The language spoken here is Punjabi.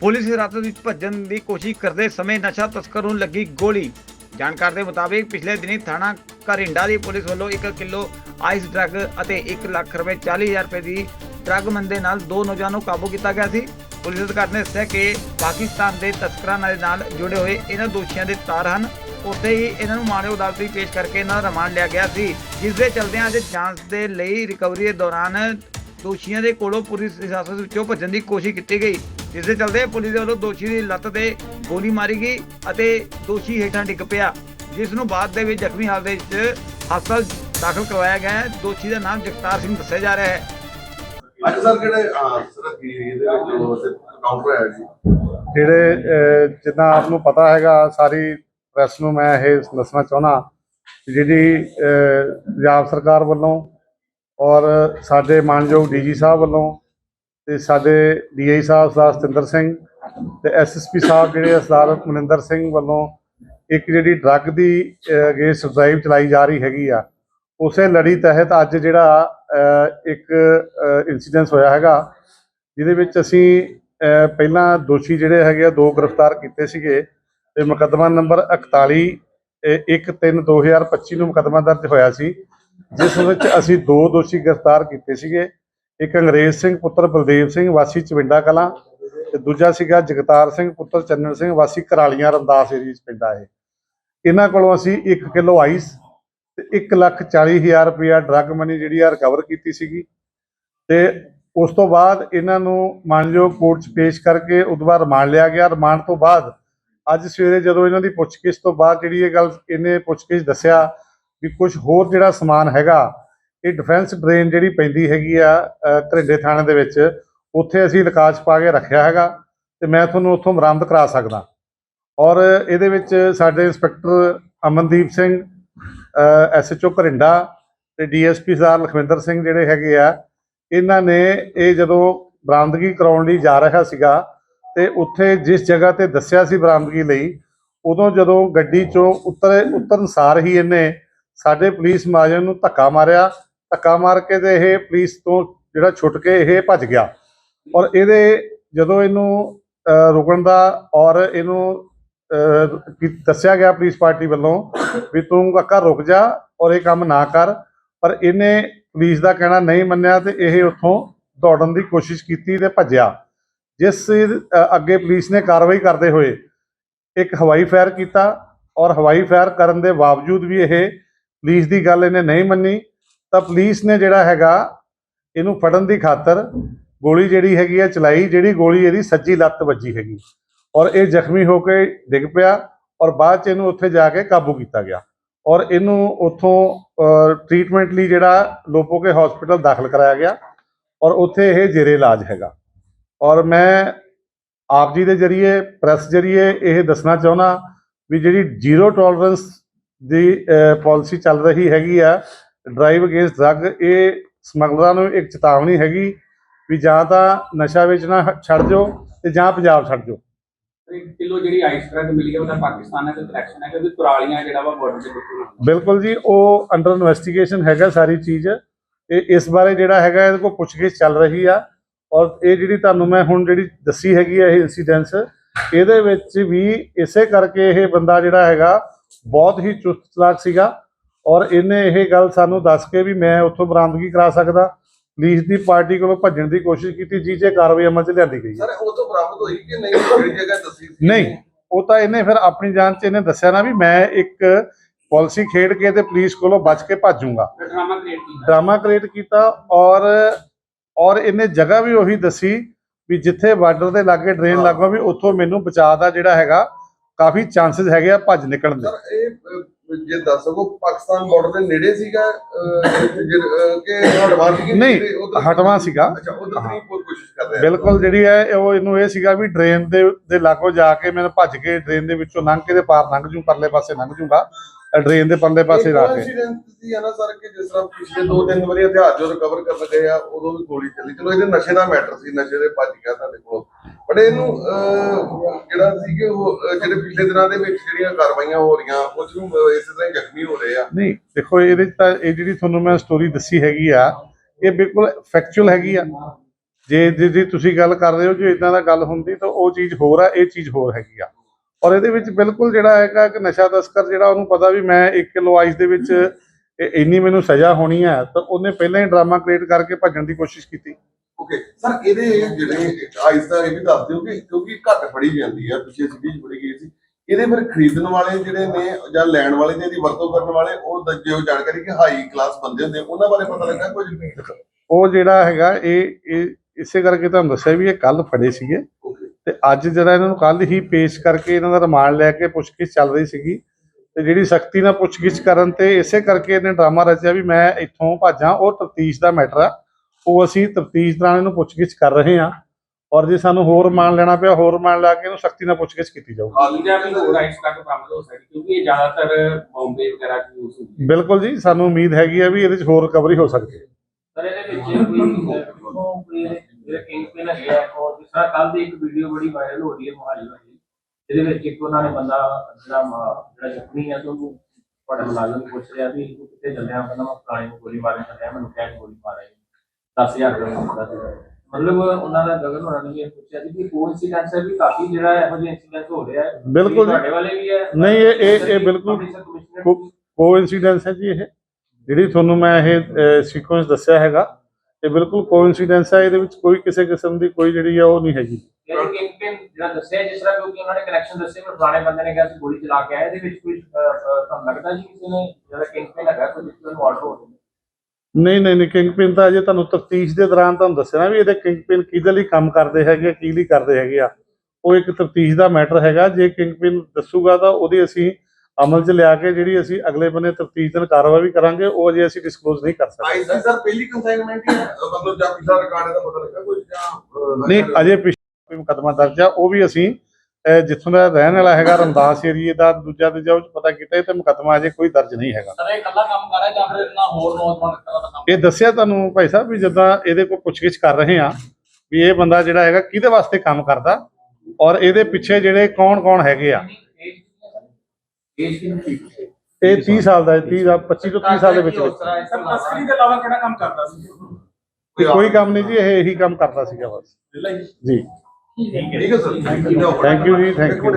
ਪੁਲਿਸ ਹਿਰਾਸਤ ਵਿੱਚ ਭੱਜਣ ਦੀ ਕੋਸ਼ਿਸ਼ ਕਰਦੇ ਸਮੇਂ ਨਸ਼ਾ ਤਸਕਰ ਨੂੰ ਲੱਗੀ ਗੋਲੀ। ਜਾਣਕਾਰ ਦੇ ਮੁਤਾਬਿਕ, ਪਿਛਲੇ ਦਿਨੀ ਥਾਣਾ ਘਰਿੰਡਾ ਦੀ ਪੁਲਿਸ ਵੱਲੋਂ 1 ਕਿਲੋ ਆਈਸ ਡਰੱਗ ਅਤੇ 1 ਲੱਖ ਰੁਪਏ 40000 ਰੁਪਏ ਦੀ ਡਰੱਗ ਮੰਦੇ ਨਾਲ ਦੋ ਨੌਜਵਾਨ ਨੂੰ ਕਾਬੂ ਕੀਤਾ ਗਿਆ ਸੀ। ਪੁਲਿਸ ਅਧਿਕਾਰੀ ਨੇ ਦੱਸਿਆ ਕਿ ਪਾਕਿਸਤਾਨ ਦੇ ਤਸਕਰਾਂ ਨਾਲ ਨਾਲ ਜੁੜੇ ਹੋਏ ਇਹਨਾਂ ਦੋਸ਼ੀਆਂ ਦੇ ਤਾਰ ਹਨ। ਉੱਥੇ ਹੀ ਇਹਨਾਂ ਨੂੰ ਮਾਨਵ ਅਦਾਲਤ ਵਿੱਚ ਪੇਸ਼ ਕਰਕੇ ਇਹਨਾਂ ਦਾ ਰਿਮਾਂਡ ਲਿਆ ਗਿਆ ਸੀ। ਜਿਸ ਦੇ ਚਲਦਿਆਂ ਅੱਜ ਜਾਂਚ ਦੇ ਲਈ ਰਿਕਵਰੀ ਦੇ ਦੌਰਾਨ ਦੋਸ਼ੀਆਂ ਦੇ ਕੋਲੋਂ ਪੁਲਿਸ ਹਿਰਾਸਤ ਵਿੱਚੋਂ ਭੱਜਣ ਦੀ ਕੋਸ਼ਿਸ਼ ਕੀਤੀ ਗਈ। ਜਿਸ ਦੇ ਚਲਦੇ ਪੁਲਿਸ ਦੇ ਵੱਲੋਂ ਦੋਸ਼ੀ ਦੀ ਲੱਤ ਤੇ ਗੋਲੀ ਮਾਰੀ ਗਈ ਅਤੇ ਦੋਸ਼ੀ ਹੇਠਾਂ ਡਿੱਗ ਪਿਆ। ਜਿਸ ਨੂੰ ਬਾਅਦ ਦੇ ਵਿੱਚ ਜ਼ਖਮੀ ਹਾਲਤ ਵਿੱਚ ਹਸਪਤਾਲ ਦਾਖਲ ਕਰਵਾਇਆ ਗਿਆ ਹੈ। ਦੋਸ਼ੀ ਦਾ ਨਾਮ ਜਗਤਾਰ ਸਿੰਘ ਦੱਸਿਆ ਜਾ ਰਿਹਾ ਹੈ। ਅੱਜ ਸਰ ਜਿਹੜੇ ਅਹ, ਸਰ ਕੀ ਇਹਦੇ ਵਿੱਚ ਜੋ ਕਾਊਂਟਰ ਹੈ ਜੀ ਜਿਹੜੇ ਅਹ, ਜਿੱਦਾਂ ਆਪ ਨੂੰ ਪਤਾ ਹੈਗਾ ਸਾਰੀ ਪ੍ਰੈਸ ਨੂੰ ਮੈਂ ਇਹ ਦੱਸਣਾ ਚਾਹੁੰਦਾ ਜਿਹੜੀ ਪੰਜਾਬ ਸਰਕਾਰ ਵੱਲੋਂ ਔਰ ਸਾਡੇ ਮਾਨਯੋਗ ਡੀਜੀ ਸਾਹਿਬ ਵੱਲੋਂ ਤੇ ਸਾਡੇ ਡੀਆਈ ਸਾਹਿਬ ਸਰਦਾਰ ਸਤਿੰਦਰ ਸਿੰਘ ਤੇ ਐਸਐਸਪੀ ਸਾਹਿਬ ਜਿਹੜੇ ਸਰਦਾਰ ਮਨਿੰਦਰ ਸਿੰਘ ਵੱਲੋਂ ਇੱਕ ਜਿਹੜੀ ਡਰੱਗ ਦੀ ਅਗੇਂਸਟ ਡਰਾਈਵ ਚਲਾਈ ਜਾ ਰਹੀ ਹੈਗੀ ਆ, ਉਸੇ ਲੜੀ ਤਹਿਤ ਅੱਜ ਜਿਹੜਾ ਇੱਕ ਇਨਸੀਡੈਂਸ ਹੋਇਆ ਹੈਗਾ, ਜਿਹਦੇ ਵਿੱਚ ਅਸੀਂ ਪਹਿਲਾਂ ਦੋਸ਼ੀ ਜਿਹੜੇ ਹੈਗੇ ਆ, ਦੋ ਗ੍ਰਿਫਤਾਰ ਕੀਤੇ ਸੀਗੇ ਤੇ ਮੁਕੱਦਮਾ ਨੰਬਰ 41 1/3/2025 ਨੂੰ ਮੁਕੱਦਮਾ ਦਰਜ ਹੋਇਆ ਸੀ। ਜਿਸ ਵਿੱਚ ਅਸੀਂ ਦੋ ਦੋਸ਼ੀ ਗ੍ਰਿਫਤਾਰ ਕੀਤੇ ਸੀਗੇ। ਇੱਕ ਅੰਗਰੇਜ਼ ਸਿੰਘ ਪੁੱਤਰ ਬਲਦੇਵ ਸਿੰਘ, ਵਾਸੀ ਚਵਿੰਡਾ ਕਲਾਂ ਤੇ ਦੂਜਾ ਸੀਗਾ ਜਗਤਾਰ ਸਿੰਘ ਪੁੱਤਰ ਚੰਨਣ ਸਿੰਘ, ਵਾਸੀ ਕਰਾਲੀਆਂ ਰਮਦਾਸ ਏਰੀਆ 'ਚ ਪੈਂਦਾ ਇਹ। ਇਹਨਾਂ ਕੋਲੋਂ ਅਸੀਂ 1 ਕਿਲੋ ਆਈਸ ਤੇ 1 ਲੱਖ 40 ਹਜ਼ਾਰ ਰੁਪਇਆ ਡਰੱਗ ਮਨੀ ਜਿਹੜੀ ਆ ਰਿਕਵਰ ਕੀਤੀ ਸੀਗੀ। ਤੇ ਉਸ ਤੋਂ ਬਾਅਦ ਇਹਨਾਂ ਨੂੰ ਮਾਨਯੋਗ ਕੋਰਟ 'ਚ ਪੇਸ਼ ਕਰਕੇ ਉਸ ਤੋਂ ਬਾਅਦ ਰਿਮਾਂਡ ਲਿਆ ਗਿਆ। ਰਿਮਾਂਡ ਤੋਂ ਬਾਅਦ ਅੱਜ ਸਵੇਰੇ ਜਦੋਂ ਇਹਨਾਂ ਦੀ ਪੁੱਛਗਿੱਛ ਤੋਂ ਬਾਅਦ ਜਿਹੜੀ ਇਹ ਗੱਲ ਇਹਨੇ ਪੁੱਛਗਿੱਛ ਦੱਸਿਆ ਵੀ ਕੁਝ ਹੋਰ ਜਿਹੜਾ ਸਮਾਨ ਹੈਗਾ, ਇਹ ਡਿਫੈਂਸ ਡਰੇਨ ਜਿਹੜੀ ਪੈਂਦੀ ਹੈਗੀ ਆ ਘਰਿੰਡੇ ਥਾਣੇ ਦੇ ਵਿੱਚ, ਉੱਥੇ ਅਸੀਂ ਲਕਾਸ਼ ਪਾ ਕੇ ਰੱਖਿਆ ਹੈਗਾ ਤੇ ਮੈਂ ਤੁਹਾਨੂੰ ਉੱਥੋਂ ਬਰਾਮਦ ਕਰਾ ਸਕਦਾ। ਔਰ ਇਹਦੇ ਵਿੱਚ ਸਾਡੇ ਇੰਸਪੈਕਟਰ ਅਮਨਦੀਪ ਸਿੰਘ ਐਸਐਚਓ ਘਰਿੰਡਾ ਤੇ ਡੀਐਸਪੀ ਸਰਦਾਰ ਲਖਵਿੰਦਰ ਸਿੰਘ ਜਿਹੜੇ ਹੈਗੇ ਆ, ਇਹਨਾਂ ਨੇ ਇਹ ਜਦੋਂ ਬਰਾਮਦਗੀ ਕਰਾਉਣ ਲਈ ਜਾ ਰਿਹਾ ਸੀਗਾ ਤੇ ਉੱਥੇ ਜਿਸ ਜਗ੍ਹਾ ਤੇ ਦੱਸਿਆ ਸੀ ਬਰਾਮਦਗੀ ਲਈ, ਉਦੋਂ ਜਦੋਂ ਗੱਡੀ ਚੋਂ ਉਤਰੇ, ਉਤਰਨ ਸਾਰ ਹੀ ਇਹਨੇ ਸਾਡੇ ਪੁਲਿਸ ਮੁਲਾਜ਼ਮ ਨੂੰ ਧੱਕਾ ਮਾਰਿਆ। ਧੱਕਾ ਮਾਰ ਕੇ ਤੇ ਇਹ ਪੁਲਿਸ ਤੋਂ ਜਿਹੜਾ ਛੁੱਟ ਕੇ ਇਹ ਭੱਜ ਗਿਆ। ਔਰ ਇਹਦੇ ਜਦੋਂ ਇਹਨੂੰ ਰੁਕਣ ਦਾ ਔਰ ਇਹਨੂੰ ਦੱਸਿਆ ਗਿਆ ਪੁਲਿਸ ਪਾਰਟੀ ਵੱਲੋਂ ਵੀ ਤੂੰ ਕਾਕਾ ਰੁਕ ਜਾ ਔਰ ਇਹ ਕੰਮ ਨਾ ਕਰ। ਪਰ ਇਹਨੇ ਪੁਲਿਸ ਦਾ ਕਹਿਣਾ ਨਹੀਂ ਮੰਨਿਆ ਤੇ ਇਹ ਉੱਥੋਂ ਦੌੜਨ ਦੀ ਕੋਸ਼ਿਸ਼ ਕੀਤੀ ਤੇ ਭੱਜਿਆ। ਜਿਸ ਅੱਗੇ ਪੁਲਿਸ ਨੇ ਕਾਰਵਾਈ ਕਰਦੇ ਹੋਏ ਇੱਕ ਹਵਾਈ ਫਾਇਰ ਕੀਤਾ ਔਰ ਹਵਾਈ ਫਾਇਰ ਕਰਨ ਦੇ ਬਾਵਜੂਦ ਵੀ ਇਹ ਪੁਲਿਸ ਦੀ ਗੱਲ ਇਹਨੇ ਨਹੀਂ ਮੰਨੀ, ਤਾਂ ਪੁਲਿਸ ਨੇ ਜਿਹੜਾ ਹੈਗਾ ਇਹਨੂੰ ਫੜਨ ਦੀ ਖਾਤਰ ਗੋਲੀ ਜਿਹੜੀ ਹੈਗੀ ਹੈ ਚਲਾਈ, ਜਿਹੜੀ ਗੋਲੀ ਇਹਦੀ ਸੱਜੀ ਲੱਤ ਵੱਜੀ ਹੈਗੀ। ਔਰ ਇਹ ਜ਼ਖਮੀ ਹੋ ਕੇ ਡਿੱਗ ਪਿਆ ਔਰ ਬਾਅਦ ਚ ਇਹਨੂੰ ਉੱਥੇ ਜਾ ਕੇ ਕਾਬੂ ਕੀਤਾ ਗਿਆ। ਔਰ ਇਹਨੂੰ ਉੱਥੋਂ ਟ੍ਰੀਟਮੈਂਟ ਲਈ ਜਿਹੜਾ ਲੋਪੋਕੇ ਹਸਪੀਟਲ ਦਾਖਲ ਕਰਾਇਆ ਗਿਆ ਔਰ ਉੱਥੇ ਇਹ ਜੇਰੇ ਇਲਾਜ ਹੈਗਾ। ਔਰ ਮੈਂ ਆਪ ਜੀ ਦੇ ਜਰੀਏ ਪ੍ਰੈਸ ਜਰੀਏ ਇਹ ਦੱਸਣਾ ਚਾਹੁੰਦਾ ਵੀ ਜਿਹੜੀ ਜ਼ੀਰੋ ਟੋਲਰੈਂਸ ਦੀ ਪਾਲਿਸੀ ਚੱਲ ਰਹੀ ਹੈਗੀ ਆ। ਡਰਾਈਵ ਅਗੇਂਸਟ ਡਰੱਗ ਇਹ ਸਮਗਲਰਾਂ ਨੂੰ ਇੱਕ ਚੇਤਾਵਨੀ ਹੈਗੀ ਵੀ ਜਾਂ ਤਾਂ ਨਸ਼ਾ ਵੇਚਣਾ ਛੱਡ ਜਾਓ ਤੇ ਜਾਂ ਪੰਜਾਬ ਛੱਡ ਜਾਓ ਇੱਕ ਕਿਲੋ ਜਿਹੜੀ ਆਈਸ ਡਰੱਗ ਮਿਲੀ ਹੈ ਉਹਦਾ ਪਾਕਿਸਤਾਨ ਨਾਲ ਕਨੈਕਸ਼ਨ ਹੈ ਕਿ ਉਹਦੀ ਤੁਰਾਲੀਆਂ ਜਿਹੜਾ ਵਾ ਬਾਰਡਰ ਦੇ ਬਿਲਕੁਲ ਜੀ ਉਹ ਅੰਡਰ ਇਨਵੈਸਟੀਗੇਸ਼ਨ ਹੈਗਾ ਸਾਰੀ ਚੀਜ਼। ਇਹ ਇਸ ਬਾਰੇ ਜਿਹੜਾ ਹੈਗਾ ਇਹਦੇ ਕੋਲ ਪੁੱਛਗਿੱਛ ਚੱਲ ਰਹੀ ਆ। ਔਰ ਇਹ ਜਿਹੜੀ ਤੁਹਾਨੂੰ ਮੈਂ ਹੁਣ ਜਿਹੜੀ ਦੱਸੀ ਹੈਗੀ ਆ ਇਹ ਇਨਸੀਡੈਂਸ ਇਹਦੇ ਵਿੱਚ ਵੀ ਇਸੇ ਕਰਕੇ ਇਹ ਬੰਦਾ ਜਿਹੜਾ ਹੈਗਾ ਬਹੁਤ ਹੀ ਚੁਸਤ ਚਲਾਕ ਸੀਗਾ ਔਰ ਇਹਨੇ ਇਹ ਗੱਲ ਸਾਨੂੰ ਦੱਸ ਕੇ ਵੀ ਮੈਂ ਉੱਥੋਂ ਬਰਾਮਦਗੀ ਕਰਾ ਸਕਦਾ ਪੁਲਿਸ ਦੀ ਪਾਰਟੀ ਕੋਲੋਂ ਭੱਜਣ ਦੀ ਕੋਸ਼ਿਸ਼ ਕੀਤੀ ਜੀ ਜੇ ਕਾਰਵਾਈ ਅਮਲ 'ਚ ਲਿਆਂਦੀ ਗਈ ਸਰ ਉਹ ਤੋਂ ਬਰਾਮਦ ਹੋਈ ਕਿ ਨਹੀਂ? ਕਿਹੜੀ ਜਗ੍ਹਾ ਦੱਸੀ ਸੀ। ਨਹੀਂ ਉਹ ਤਾਂ ਇਹਨੇ ਫਿਰ ਆਪਣੀ ਜਾਨ 'ਚ ਇਹਨੇ ਦੱਸਿਆ ਨਾ ਵੀ ਮੈਂ ਇੱਕ ਪਾਲਿਸੀ ਖੇਡ ਕੇ ਤੇ ਪੁਲਿਸ ਕੋਲੋਂ ਬਚ ਕੇ ਭੱਜੂਗਾ। ਡਰਾਮਾ ਕ੍ਰੀਏਟ ਕੀਤਾ। ਡਰਾਮਾ ਕ੍ਰੀਏਟ ਕੀਤਾ ਔਰ ਔਰ ਇਹਨੇ ਜਗ੍ਹਾ ਵੀ ਉਹੀ ਦੱਸੀ ਵੀ ਜਿੱਥੇ ਬਾਰਡਰ ਦੇ ਲਾਗੇ ਡਰੇਨ ਲੱਗੋ ਵੀ ਉੱਥੋਂ ਮੈਨੂੰ ਬਚਾਅ ਦਾ ਜਿਹੜਾ ਹੈਗਾ ਕਾਫੀ ਚਾਂਸਸ ਹੈਗੇ ਆ ਭੱਜ ਨਿਕਲਣ ਦੇ। ਸਰ ਇਹ ਅਹ, ਜੇ ਦੱਸ ਸਕੋ ਪਾਕਿਸਤਾਨ ਬਾਰਡਰ ਦੇ ਨੇੜੇ ਸੀਗਾ ਅਹ, ਕਿ ਹਟਵਾ ਸੀ ਨਹੀਂ, ਹਟਵਾਂ ਸੀਗਾ। ਅੱਛਾ ਉਧਰ ਨਹੀਂ ਕੋਈ ਕੋਸ਼ਿਸ਼ ਕਰ ਰਿਹਾ ਬਿਲਕੁਲ ਜਿਹੜੀ ਹੈ ਇਹ ਉਹ ਇਹਨੂੰ ਇਹ ਸੀਗਾ ਵੀ ਡਰੇਨ ਦੇ ਦੇ ਲਾਗੋ ਜਾ ਕੇ ਮੈਂ ਭੱਜ ਕੇ ਡਰੇਨ ਦੇ ਵਿੱਚੋਂ ਲੰਘ ਕੇ ਤੇ ਪਾਰ ਲੰਘ ਜੂ ਪਰਲੇ ਪਾਸੇ ਲੰਘ ਜੂਗਾ। ਡਰੇਨ ਦੇ ਪਰਲੇ ਪਾਸੇ ਲਾ ਕੇ। ਇਨਸੀਡੈਂਟ ਸੀ ਹੈ ਨਾ ਸਰ ਕਿ ਜਿਸ ਤਰ੍ਹਾਂ ਪਿਛਲੇ ਦੋ ਤਿੰਨ ਵਾਰੀ ਹਥਿਆਰ ਜੋ ਰਿਕਵਰ ਕਰਨ ਗਏ ਆ ਉਦੋਂ ਵੀ ਗੋਲੀ ਚੱਲੀ। ਚਲੋ ਇਹਦੇ ਨਸ਼ੇ ਦਾ ਮੈਟਰ ਸੀ ਨਸ਼ੇ ਦੇ ਭੱਜ ਗਿਆ ਤੁਹਾਡੇ ਕੋਲ। ਬਟ ਇਹਨੂੰ ਅਹ, ਜਿਹੜਾ ਸੀ ਕਿ ਉਹ ਅਹ, ਜਿਹੜੇ ਪਿਛਲੇ ਦਿਨਾਂ ਦੇ ਵਿੱਚ ਜਿਹੜੀਆਂ ਕਾਰਵਾਈਆਂ ਹੋ ਰਹੀਆਂ ਉਹ 'ਚ ਵੀ ਅਹ, ਇਸੇ ਤਰ੍ਹਾਂ ਹੀ ਜ਼ਖਮੀ ਹੋ ਰਹੇ ਆ। ਨਹੀਂ ਦੇਖੋ ਇਹਦੇ 'ਚ ਤਾਂ ਇਹ ਜਿਹੜੀ ਤੁਹਾਨੂੰ ਮੈਂ ਸਟੋਰੀ ਦੱਸੀ ਹੈਗੀ ਆ ਇਹ ਬਿਲਕੁਲ ਫੈਕਚੁਅਲ ਹੈਗੀ ਆ। ਜੇ ਜਿਹਦੀ ਤੁਸੀਂ ਗੱਲ ਕਰ ਰਹੇ ਹੋ ਜੇ ਇਦਾਂ ਦਾ ਗੱਲ ਹੁੰਦੀ ਤਾਂ ਉਹ ਚੀਜ਼ ਹੋਰ ਆ ਇਹ ਚੀਜ਼ ਹੋਰ ਹੈਗੀ ਆ। ਔਰ ਇਹਦੇ ਵਿੱਚ ਬਿਲਕੁਲ ਜਿਹੜਾ ਹੈਗਾ ਕਿ ਨਸ਼ਾ ਤਸਕਰ ਜਿਹੜਾ ਉਹਨੂੰ ਪਤਾ ਵੀ ਮੈਂ 1 ਕਿਲੋ ਆਈਸ ਦੇ ਵਿੱਚ ਇਹ ਇੰਨੀ ਮੈਨੂੰ ਸਜ਼ਾ ਹੋਣੀ ਹੈ ਤਾਂ ਉਹਨੇ ਪਹਿਲਾਂ ਹੀ ਡਰਾਮਾ ਕ੍ਰੀਏਟ ਕਰਕੇ ਭੱਜਣ ਦੀ ਕੋਸ਼ਿਸ਼ ਕੀਤੀ। ਓਕੇ। ਸਰ ਇਹਦੇ ਜਿਹੜੇ ਆਈਸ ਦਾ ਇਹ ਵੀ ਦੱਸ ਦਿਓ ਕਿ ਕਿਉਂਕਿ ਘੱਟ ਫੜੀ ਜਾਂਦੀ ਹੈ ਪਿੱਛੇ ਸਿੱਧੀ ਚ ਫੜੀ ਗਈ ਸੀ। ਇਹਦੇ ਫਿਰ ਖਰੀਦਣ ਵਾਲੇ ਜਿਹੜੇ ਨੇ ਜਾਂ ਲੈਣ ਵਾਲੇ ਨੇ ਇਹਦੀ ਵਰਤੋਂ ਕਰਨ ਵਾਲੇ ਉਹ ਦ- ਜੋ ਜਾਣਕਾਰੀ ਕਿ ਹਾਈ ਕਲਾਸ ਬੰਦੇ ਹੁੰਦੇ ਉਹਨਾਂ ਬਾਰੇ ਪਤਾ ਲੱਗਾ ਕੁਝ? ਉਹ ਜਿਹੜਾ ਹੈਗਾ ਇਹ ਇਹ ਇਸੇ ਕਰਕੇ ਤੁਹਾਨੂੰ ਦੱਸਿਆ ਵੀ ਇਹ ਕੱਲ ਫੜੇ ਸੀਗੇ। ਤੇ ਅੱਜ ਜਿਹੜਾ ਇਹਨਾਂ ਨੂੰ ਕੱਲ ਹੀ ਪੇਸ਼ ਕਰਕੇ ਇਹਨਾਂ ਦਾ ਰਿਮਾਂਡ ਲੈ ਕੇ ਪੁੱਛਗਿੱਛ ਚੱਲ ਰਹੀ ਸੀਗੀ। ਤੇ ਜਿਹੜੀ ਸਖਤੀ ਨਾਲ ਪੁੱਛਗਿੱਛ ਕਰਨ ਤੇ ਇਸੇ ਕਰਕੇ ਇਹਨੇ ਡਰਾਮਾ ਰਚਿਆ ਵੀ ਮੈਂ ਇੱਥੋਂ ਭਾਜਾਂ ਉਹ ਤਫਤੀਸ਼ ਦਾ ਮੈਟਰ ਆ। ਉਹ ਅਸੀਂ ਤਫਤੀਸ਼ ਦੌਰਾਨ ਇਹਨੂੰ ਪੁੱਛਗਿੱਛ ਕਰ ਰਹੇ ਹਾਂ ਔਰ ਜੇ ਸਾਨੂੰ ਹੋਰ ਰਿਮਾਂਡ ਲੈਣਾ ਪਿਆ ਹੋਰ ਰਿਮਾਂਡ ਲਾ ਕੇ ਇਹਨੂੰ ਸਖਤੀ ਨਾਲ ਪੁੱਛਗਿੱਛ ਕੀਤੀ ਜਾਊਗੀ। ਹਾਲੀ ਜਾਂ ਵੀ ਹੋਰ ਆਈਸ ਟਰੱਕ ਬਰਾਮਦ ਹੋ ਸਕਦੀ ਕਿਉਂਕਿ ਇਹ ਜ਼ਿਆਦਾਤਰ ਬੰਬੇ ਵਗੈਰਾ ਚ ਯੂਜ਼ ਹੁੰਦੀ ਹੈ। ਬਿਲਕੁਲ ਜੀ ਸਾਨੂੰ ਉਮੀਦ ਹੈਗੀ ਆ ਵੀ ਇਹਦੇ 'ਚ ਹੋਰ ਰਿਕਵਰੀ ਹੋ ਸਕਦੀ ਹੈ। ਸਰ ਇਹਦੇ ਵਿੱਚ ਕੋਈ ਅਹ, ਕੋਈ ਜਿਹੜੇ ਕਿੰਗ ਪਿਨ ਹੈਗੇ ਆ ਔਰ ਜਿਸ ਤਰ੍ਹਾਂ ਕੱਲ ਦੀ ਇੱਕ ਵੀਡੀਓ ਬੜੀ ਵਾਇਰਲ ਹੋ ਰਹੀ ਹੈ ਮੋਹਾਲੀ ਵਾਲੀ ਜਿਹਦੇ ਵਿੱਚ ਇੱਕ ਉਹਨਾਂ ਨੇ ਬੰਦਾ ਜਿਹੜਾ ਮ- ਜਿਹੜਾ ਜ਼ਖਮੀ ਹੈ ਤੇ ਉਹਨੂੰ ਤੁਹਾਡੇ ਮੁਲਾਜ਼ਮ ਪੁੱਛ ਰਿਹਾ ਵੀ ਤੂੰ ਕਿੱਥੇ ਚੱਲਿਆ? ਕਹਿੰਦਾ ਮੈਂ ਫਲਾਣੇ ਨੂੰ ਗੋਲੀ ਮਾਰਨ ਚੱਲਿਆ ਮੈਨੂੰ ਕਹਿ ਗੋਲੀ ਮਾਰੀ 10000 ਰੁਪਏ ਮੰਗਦਾ ਸੀ। ਮਤਲਬ ਉਹਨਾਂ ਦਾ ਗਗਨ ਹੋਣਾ ਨੇ ਇਹ ਪੁੱਛਿਆ ਸੀ ਕਿ ਕੋਇਨਸੀਡੈਂਸ ਹੈ ਵੀ ਕਾਫੀ ਜਿਹੜਾ ਇਹੋ ਜਿਹੇ ਇੰਸੀਡੈਂਟ ਹੋ ਰਿਹਾ ਹੈ। ਬਿਲਕੁਲ ਜੀ। ਤੁਹਾਡੇ ਵਾਲੇ ਵੀ ਹੈ ਨਹੀਂ, ਇਹ- ਇਹ- ਇਹ ਬਿਲਕੁਲ ਅੰਮ੍ਰਿਤਸਰ ਕਮਿਸ਼ਨਰ ਕੋ ਕੋਇਨਸੀਡੈਂਸ ਹੈ। ਜੀ ਇਹ। ਜਿਹੜੀ ਤੁਹਾਨੂੰ ਮੈਂ ਇਹ ਸੀਕੁਐਂਸ ਦੱਸਿਆ ਹੈਗਾ ਇਹ ਬਿਲਕੁਲ ਕੋਇਨਸੀਡੈਂਸ ਹੈ। ਇਹਦੇ ਵਿੱਚ ਕੋਈ ਕਿਸੇ ਕਿਸਮ ਦੀ ਕੋਈ ਜਿਹੜੀ ਆ ਉਹ ਨਹੀਂ ਹੈਗੀ। ਯਾਨੀ ਕਿੰਗ ਪਿਨ ਜਿਹੜਾ ਦੱਸਿਆ ਜਿਸ ਤਰ੍ਹਾਂ ਕਿਉਂਕਿ ਉਹਨਾਂ ਨੇ ਕਨੈਕਸ਼ਨ ਦੱਸੇ ਪਰ ਪੁਰਾਣੇ ਬੰਦੇ ਨੇ ਕਿਹਾ ਸੀ ਗੋਲੀ ਚਲਾ ਕੇ ਆਇਆ ਇਹਦੇ ਵਿੱਚ ਕੋਈ ਅਹ, ਅਹ, ਤੁਹਾਨੂੰ ਲੱਗਦਾ ਜੀ ਕਿਸੇ ਨੇ ਜਿਹੜਾ ਕਿੰਗ ਪਿਨ ਹੈਗਾ ਕੋਈ ਜਿਸ ਨੂੰ ਆਰਡਰ ਹੋ ਜਾਵੇ ਨਹੀਂ ਨਹੀਂ ਨਹੀਂ ਕਿੰਗ ਪਿਨ ਤਾਂ ਅਜੇ ਤੁਹਾਨੂੰ ਤਫਤੀਸ਼ ਦੇ ਦੌਰਾਨ ਤੁਹਾਨੂੰ ਦੱਸਿਆ ਨਾ ਵੀ ਇਹਦੇ ਕਿੰਗ ਪਿਨ ਕਿਹਦੇ ਲਈ ਕੰਮ ਕਰਦੇ ਹੈਗੇ ਕੀ ਲਈ ਕਰਦੇ ਹੈਗੇ ਆ। ਉਹ ਇੱਕ ਤਫਤੀਸ਼ ਦਾ ਮੈਟਰ ਹੈਗਾ ਜੇ ਕਿੰਗ ਪਿਨ ਦੱਸੂਗਾ ਤਾਂ ਉਹਦੀ ਅਸੀਂ ਅਮਲ 'ਚ ਲਿਆ ਕੇ ਜਿਹੜੀ ਅਸੀਂ ਅਗਲੇ ਬੰਨੇ ਤਫਤੀਸ਼ ਦੇ ਕਾਰਵਾਈ ਵੀ ਕਰਾਂਗੇ ਉਹ ਅਜੇ ਅਸੀਂ ਡਿਸਕਲੋਜ਼ ਨਹੀਂ ਕਰ ਸਕਦੇ ਆਈਸ ਸਰ ਪਹਿਲੀ ਕੰਸਾਈਨਮੈਂਟ ਹੀ ਮਤਲਬ ਜਾਂ ਪਿਛਲਾ ਰਿਕਾਰਡ ਦਾ ਪਤਾ ਲੱਗਾ ਕੋਈ ਜਾਂ ਨਹੀਂ ਅਜੇ ਪਿਛਲਾ ਕੋਈ ਮੁਕੱਦਮਾ ਦਰਜ ਆ ਉਹ ਵੀ ਅਸੀਂ ਜਿੱਥੋਂ ਦਾ ਰਹਿਣ ਵਾਲਾ ਹੈਗਾ ਰਮਦਾਸ ਏਰੀਏ ਦਾ ਦੂਜਾ ਤੇ ਉਹ 'ਚ ਪਤਾ ਕੀਤਾ ਇਹ ਤੇ ਮੁਕੱਦਮਾ ਅਜੇ ਕੋਈ ਦਰਜ ਨਹੀਂ ਹੈਗਾ। ਸਰ ਇਹ ਇਕੱਲਾ ਕੰਮ ਕਰ ਰਿਹਾ ਜਾਂ ਫਿਰ ਇਹਨਾਂ ਹੋਰ ਨੌਜਵਾਨ ਦਾ ਕੰਮ ਇਹ ਦੱਸਿਆ ਤੁਹਾਨੂੰ ਭਾਈ ਸਾਹਿਬ ਵੀ ਜਦੋਂ ਇਹਦੇ ਕੋਲ ਪੁੱਛਗਿੱਛ ਕਰ ਰਹੇ ਆ ਵੀ ਇਹ ਬੰਦਾ ਜਿਹੜਾ ਹੈਗਾ ਕਿਹਦੇ ਵਾਸਤੇ ਕੰਮ ਕਰਦਾ ਔਰ ਇਹਦੇ ਪਿੱਛੇ ਜਿਹੜੇ ਕੌਣ-ਕੌਣ ਹੈਗੇ ਆ? ਇਹ 30 ਸਾਲ ਦਾ ਹੈ 30 ਦਾ 25 ਤੋਂ 30 ਸਾਲ ਦੇ ਵਿੱਚ ਵਿੱਚ। ਤਸਕਰੀ ਦੇ ਇਲਾਵਾ ਕਿਹੜਾ ਕੰਮ ਕਰਦਾ ਸੀ? ਕੋਈ ਕੰਮ ਨਹੀਂ ਜੀ ਇਹ ਇਹੀ ਕੰਮ ਕਰਦਾ ਸੀਗਾ ਬਸ। ਜੀ। ठीक है सर थैंक यू जी थैंक यू